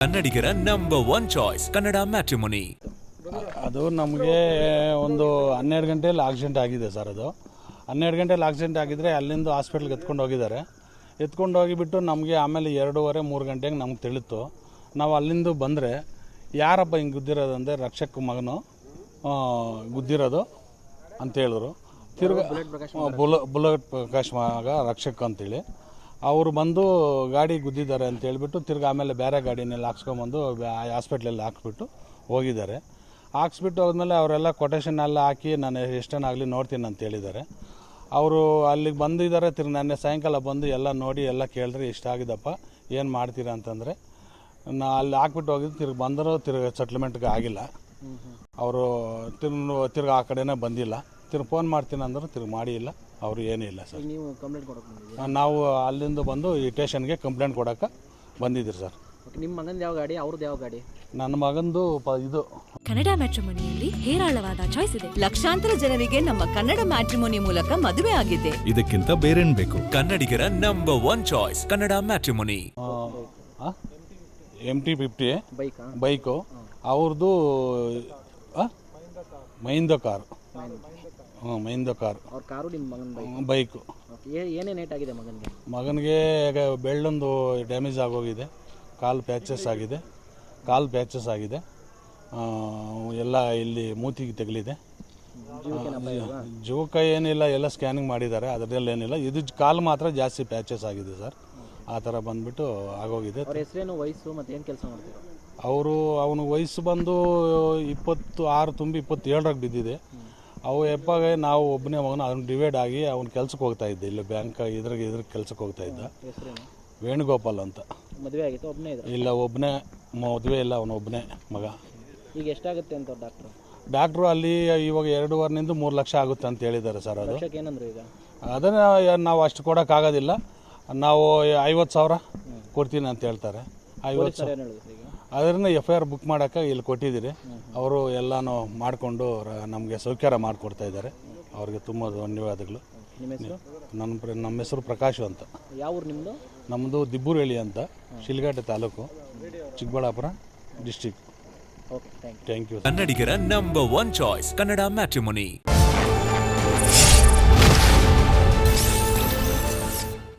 ಕನ್ನಡಿಗರ number one choice Kannada matrimony ಅದು ನಮಗೆ ಒಂದು ಹನ್ನೆರಡು ಗಂಟೆಯಲ್ಲಿ ಆಕ್ಸಿಡೆಂಟ್ ಆಗಿದೆ ಸರ್ ಅದು. ಹನ್ನೆರಡು ಗಂಟೆಯಲ್ಲಿ ಆಕ್ಸಿಡೆಂಟ್ ಆಗಿದ್ರೆ ಅಲ್ಲಿಂದ ಹಾಸ್ಪಿಟ್ಲ್ಗೆ ಎತ್ಕೊಂಡು ಹೋಗಿದ್ದಾರೆ. ಎತ್ಕೊಂಡು ಹೋಗಿಬಿಟ್ಟು ನಮಗೆ ಆಮೇಲೆ ಎರಡೂವರೆ ಮೂರು ಗಂಟೆಗೆ ನಮ್ಗೆ ತಿಳಿತು ನಾವು ಅಲ್ಲಿಂದ ಬಂದರೆ ಯಾರಪ್ಪ ಹಿಂಗೆ ಗುದ್ದಿರೋದು ಅಂದರೆ ರಕ್ಷಕ್ ಮಗನು ಆ, ಗುದ್ದಿರೋದು ಅಂತ ಹೇಳಿದ್ರು. ತಿರ್ಗಾ ಬುಲ ಬುಲೆಟ್ ಪ್ರಕಾಶ್ ಮಗ ರಕ್ಷಕ್ ಅಂತೇಳಿ. ಅವರು ಬಂದು ಗಾಡಿ ಗುದ್ದಿದ್ದಾರೆ ಅಂತ ಹೇಳ್ಬಿಟ್ಟು ತಿರ್ಗಿ ಆಮೇಲೆ ಬೇರೆ ಗಾಡಿನೆಲ್ಲ ಹಾಕ್ಸ್ಕೊಂಬಂದು ಹಾಸ್ಪಿಟ್ಲಲ್ಲಿ ಹಾಕ್ಸ್ಬಿಟ್ಟು ಹೋಗಿದ್ದಾರೆ. ಹಾಕ್ಸ್ಬಿಟ್ಟು ಹೋದ್ಮೇಲೆ ಅವರೆಲ್ಲ ಕೊಟೇಶನ್ ಎಲ್ಲ ಹಾಕಿ ನಾನು ಎಷ್ಟೇನಾಗಲಿ ನೋಡ್ತೀನಿ ಅಂತ ಹೇಳಿದ್ದಾರೆ. ಅವರು ಅಲ್ಲಿಗೆ ಬಂದಿದ್ದಾರೆ ತಿರ್ಗಿ ನೆನ್ನೆ ಸಾಯಂಕಾಲ ಬಂದು ಎಲ್ಲ ನೋಡಿ ಎಲ್ಲ ಕೇಳಿದ್ರೆ ಇಷ್ಟ ಆಗಿದಪ್ಪ ಏನು ಮಾಡ್ತೀರಾ ಅಂತಂದರೆ ನಾ ಅಲ್ಲಿ ಹಾಕ್ಬಿಟ್ಟು ಹೋಗಿದ್ದು ತಿರ್ಗಿ ಬಂದರೂ ತಿರ್ಗಿ ಸೆಟ್ಲ್ಮೆಂಟ್ಗೆ ಆಗಿಲ್ಲ. ಅವರು ತಿರ್ಗಿ ತಿರ್ಗಿ ಆ ಕಡೆನೇ ಬಂದಿಲ್ಲ. ತಿರ್ಗಿ ಫೋನ್ ಮಾಡ್ತೀನಿ ಅಂದ್ರೆ ತಿರ್ಗಿ ಮಾಡಿ ಇಲ್ಲ. ಅವರು ಏನೂ ಇಲ್ಲ ಸರ್. ನೀವು ಕಂಪ್ಲೇಂಟ್ ಕೊಡೋಕೆ ನಾವು ಅಲ್ಲಿಂದ ಬಂದು ಈ ಸ್ಟೇಷನ್ಗೆ ಕಂಪ್ಲೇಂಟ್ ಕೊಡೋಕೆ ಬಂದಿದ್ದೀರಿ ಸರ್. ಓಕೆ ನಿಮ್ಮ ಮಗಂದು ಯಾವ ಗಾಡಿ? ಅವ್ರದ್ದು ಯಾವ ಗಾಡಿ? ನನ್ನ ಮಗಂದು ಪ ಇದು. ಕನ್ನಡ ಮ್ಯಾಟ್ರಿಮೋನಿಯಲ್ಲಿ ಹೇರಾಳವಾದ ಚಾಯ್ಸ್ ಇದೆ. ಲಕ್ಷಾಂತರ ಜನರಿಗೆ ನಮ್ಮ ಕನ್ನಡ ಮ್ಯಾಟ್ರಿಮೋನಿ ಮೂಲಕ ಮದುವೆ ಆಗಿದೆ. ಇದಕ್ಕಿಂತ ಬೇರೇನ್ ಬೇಕು? ಕನ್ನಡಿಗರ number one choice Kannada matrimony M T fifty ಬೈಕಾ bike ಅವ್ರದ್ದು ಮಹಿಂದ ಕಾರು. ಹ್ಞೂ ಮಹಿಂದ ಕಾರು. ಅವ್ರ ಕಾರು ನಿಮ್ಮ ಮಗನ ಬೈಕ್ ಬೈಕು ಏನೇನು ಆಗಿದೆ ಮಗನಿಗೆ? ಮಗನಿಗೆ ಈಗ ಬೆಳ್ಳೊಂದು ಡ್ಯಾಮೇಜ್ ಆಗೋಗಿದೆ. ಕಾಲು ಪ್ಯಾಚಸ್ ಆಗಿದೆ. ಕಾಲು ಪ್ಯಾಚಸ್ ಆಗಿದೆ. ಆ, ಎಲ್ಲ ಇಲ್ಲಿ ಮೂತಿಗೆ ತಗಲಿದೆ. ಜೋಕ ಏನಿಲ್ಲ ಎಲ್ಲ ಸ್ಕ್ಯಾನಿಂಗ್ ಮಾಡಿದ್ದಾರೆ. ಅದರಲ್ಲಿ ಏನಿಲ್ಲ. ಇದು ಕಾಲು ಮಾತ್ರ ಜಾಸ್ತಿ ಪ್ಯಾಚಸ್ ಆಗಿದೆ ಸರ್ ಆ ಥರ ಬಂದ್ಬಿಟ್ಟು ಆಗೋಗಿದೆ. ಅವ್ರ ಹೆಸರೇನು ವಯಸ್ಸು ಮತ್ತೆ ಏನು ಕೆಲಸ ಮಾಡ್ತೀರಾ? ಅವರು ಅವನ ವಯಸ್ಸು ಬಂದು ಇಪ್ಪತ್ತು ಆರು ತುಂಬಿ ಇಪ್ಪತ್ತೇಳರಾಗ ಬಿದ್ದಿದೆ. ಅವು ಎಪ್ಪಾಗ ನಾವು ಒಬ್ಬನೇ ಮಗನ ಅವ್ನು ಡಿವೈಡ್ ಆಗಿ ಅವ್ನ ಕೆಲ್ಸಕ್ಕೆ ಹೋಗ್ತಾ ಇದ್ದೆ. ಇಲ್ಲಿ ಬ್ಯಾಂಕ್ ಇದ್ರಾಗ ಇದ್ರ ಕೆಲ್ಸಕ್ಕೆ ಹೋಗ್ತಾ ಇದ್ದ. ವೇಣುಗೋಪಾಲ್ ಅಂತ. ಮದುವೆ ಆಗಿತ್ತು ಒಬ್ಬನೇ ಇಲ್ಲ ಒಬ್ಬನೇ ಮದುವೆ ಇಲ್ಲ ಅವನ ಒಬ್ಬನೇ ಮಗ. ಈಗ ಎಷ್ಟಾಗುತ್ತೆ ಅಂತ ಡಾಕ್ಟ್ರು ಡಾಕ್ಟ್ರು ಅಲ್ಲಿ ಇವಾಗ ಎರಡೂವರೆನಿಂದ ಮೂರು ಲಕ್ಷ ಆಗುತ್ತೆ ಅಂತ ಹೇಳಿದ್ದಾರೆ ಸರ್ ಅದು. ಈಗ? ಅದನ್ನು ನಾವು ಅಷ್ಟು ಕೊಡೋಕ್ಕಾಗೋದಿಲ್ಲ ನಾವು ಐವತ್ತು ಸಾವಿರ ಕೊಡ್ತೀನಿ ಅಂತ ಹೇಳ್ತಾರೆ. ಐವತ್ತು ಸರ್ ಹೇಳಿದ್ರು ಎಫ್ ಐ ಆರ್ ಬುಕ್ ಮಾಡೋಕ್ಕೆ ಇಲ್ಲಿ ಕೊಟ್ಟಿದ್ದೀರಿ. ಅವರು ಎಲ್ಲನೂ ಮಾಡಿಕೊಂಡು ನಮಗೆ ಸೌಕರ್ಯ ಮಾಡಿಕೊಡ್ತಾ ಇದ್ದಾರೆ. ಅವ್ರಿಗೆ ತುಂಬ ಧನ್ಯವಾದಗಳು. ನಿಮ್ಮ ಹೆಸರು? ನನ್ನ ಪ್ರ ನಮ್ಮ ಹೆಸರು ಪ್ರಕಾಶ್ ಅಂತ. ಯಾವ ಊರು ನಿಮ್ಮದು ನಮ್ಮದು ದಿಬ್ಬೂರೇಳಿ ಅಂತ ಶಿಲ್ಘಾಟೆ taluk Chikkaballapur district okay thank you thank you ಕನ್ನಡಿಗರ number one choice Kannada matrimony